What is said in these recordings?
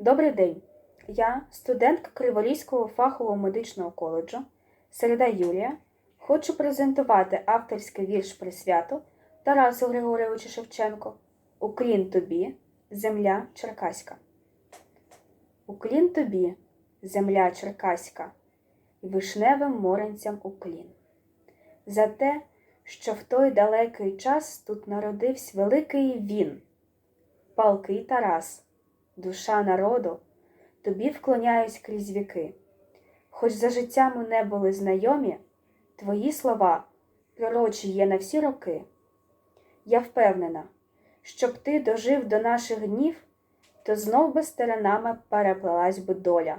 Добрий день. Я, студентка Криворізького фахового медичного коледжу Середа Юлія, хочу презентувати авторський вірш присвяту Тарасу Григоровичу Шевченко Уклін тобі, земля черкаська. Уклін тобі, земля черкаська, вишневим моренцям уклін. За те, що в той далекий час тут народився великий він, палкий Тарас, душа народу, тобі вклоняюсь крізь віки. Хоч за життя ми не були знайомі, твої слова пророчі є на всі роки. Я впевнена, щоб ти дожив до наших днів, то знов би сторонами переплелась би доля,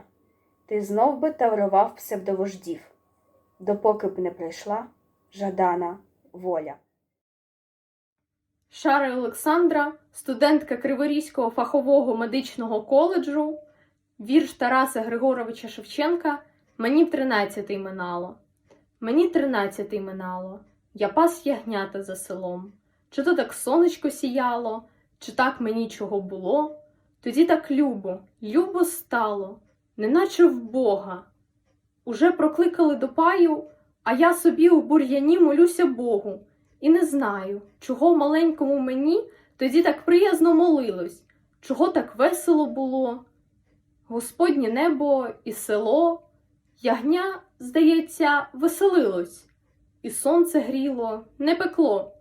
ти знов би таврував псевдовождів, допоки б не прийшла жадана воля. Шара Олександра, студентка Криворізького фахового медичного коледжу, вірш Тараса Григоровича Шевченка Мені тринадцятий минало. Мені тринадцятий минало. Я пас ягнята за селом. Чи то так сонечко сіяло, чи так мені чого було? Тоді так любо, любо стало, неначе в Бога. Уже прокликали до паю, а я собі у бур'яні молюся Богу. І не знаю, чого маленькому мені тоді так приязно молилось, чого так весело було. Господнє небо і село, ягня, здається, веселилось, і сонце гріло, не пекло.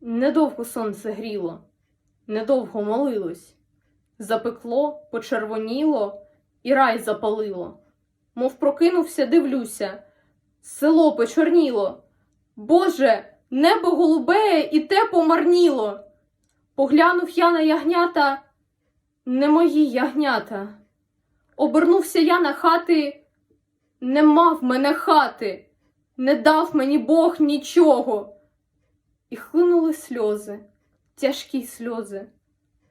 Недовго сонце гріло, недовго молилось. Запекло, почервоніло і рай запалило. Мов прокинувся, дивлюся, село почорніло. Боже! Небо голубеє і те помарніло. Поглянув я на ягнята, не мої ягнята. Обернувся я на хати, не мав мене хати, не дав мені Бог нічого. І хлинули сльози, тяжкі сльози.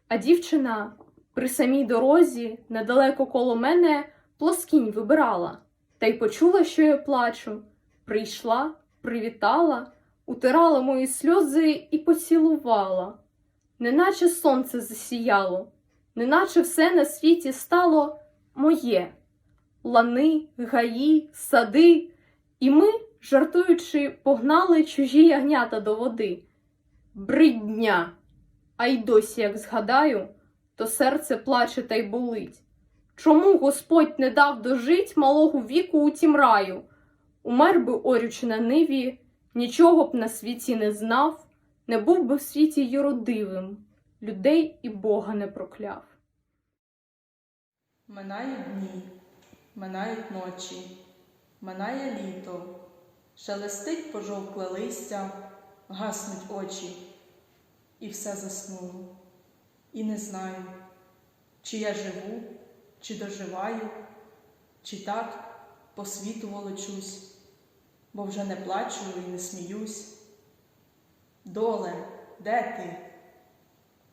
А дівчина при самій дорозі, недалеко коло мене, плоскінь вибирала, та й почула, що я плачу. Прийшла, привітала утирала мої сльози і поцілувала, неначе сонце засіяло, неначе все на світі стало моє. Лани, гаї, сади, і ми, жартуючи, погнали чужі ягнята до води. Бридня! А й досі, як згадаю, то серце плаче та й болить. Чому Господь не дав дожить малого віку у тім раю? Умер би орючи на ниві, Нічого б на світі не знав, не був би в світі юродивим, людей і Бога не прокляв. Минають дні, минають ночі, минає літо, шелестить пожовкле листя, гаснуть очі, і все заснуло. І не знаю, чи я живу, чи доживаю, чи так по світу волочусь бо вже не плачу і не сміюсь. Доле, де ти?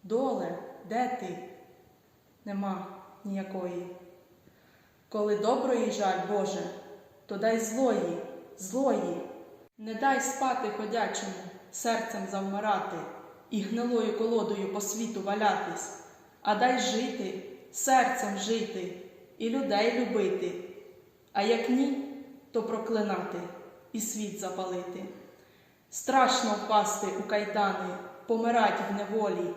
Доле, де ти? Нема ніякої. Коли доброї жаль, Боже, то дай злої, злої, не дай спати ходячому, серцем завмирати і гнилою колодою по світу валятись, а дай жити, серцем жити і людей любити, а як ні, то проклинати і світ запалити. Страшно впасти у кайдани, помирать в неволі,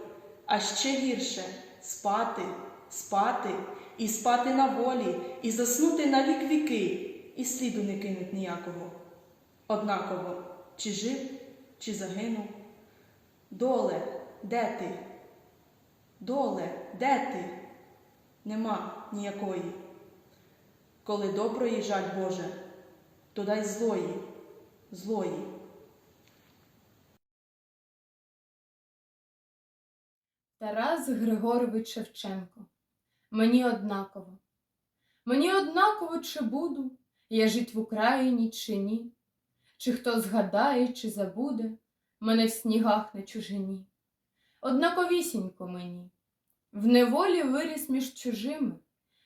а ще гірше спати, спати і спати на волі, і заснути на вік віки, і сліду не кинуть ніякого. Однаково, чи жив, чи загинув. Доле, де ти? Доле, де ти? Нема ніякої. Коли доброї жаль Боже то дай злої, злої. Тарас Григорович Шевченко. Мені однаково. Мені однаково, чи буду я жить в Україні, чи ні, чи хто згадає, чи забуде мене в снігах на чужині. Однаковісінько мені, в неволі виріс між чужими,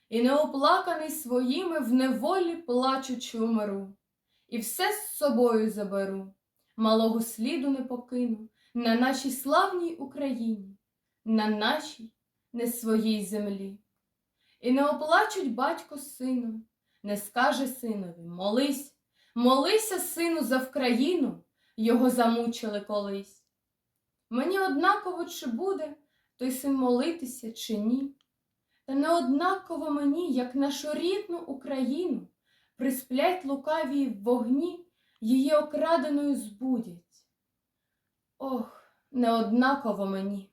і неоплаканий своїми в неволі плачучи умеру і все з собою заберу, малого сліду не покину на нашій славній Україні, на нашій не своїй землі. І не оплачуть батько з сином, не скаже синові молись, молися, сину, за Вкраїну, його замучили колись. Мені однаково, чи буде той син молитися, чи ні. Та не однаково мені, як нашу рідну Україну, присплять лукаві вогні, її окраденою збудять. Ох, неоднаково мені.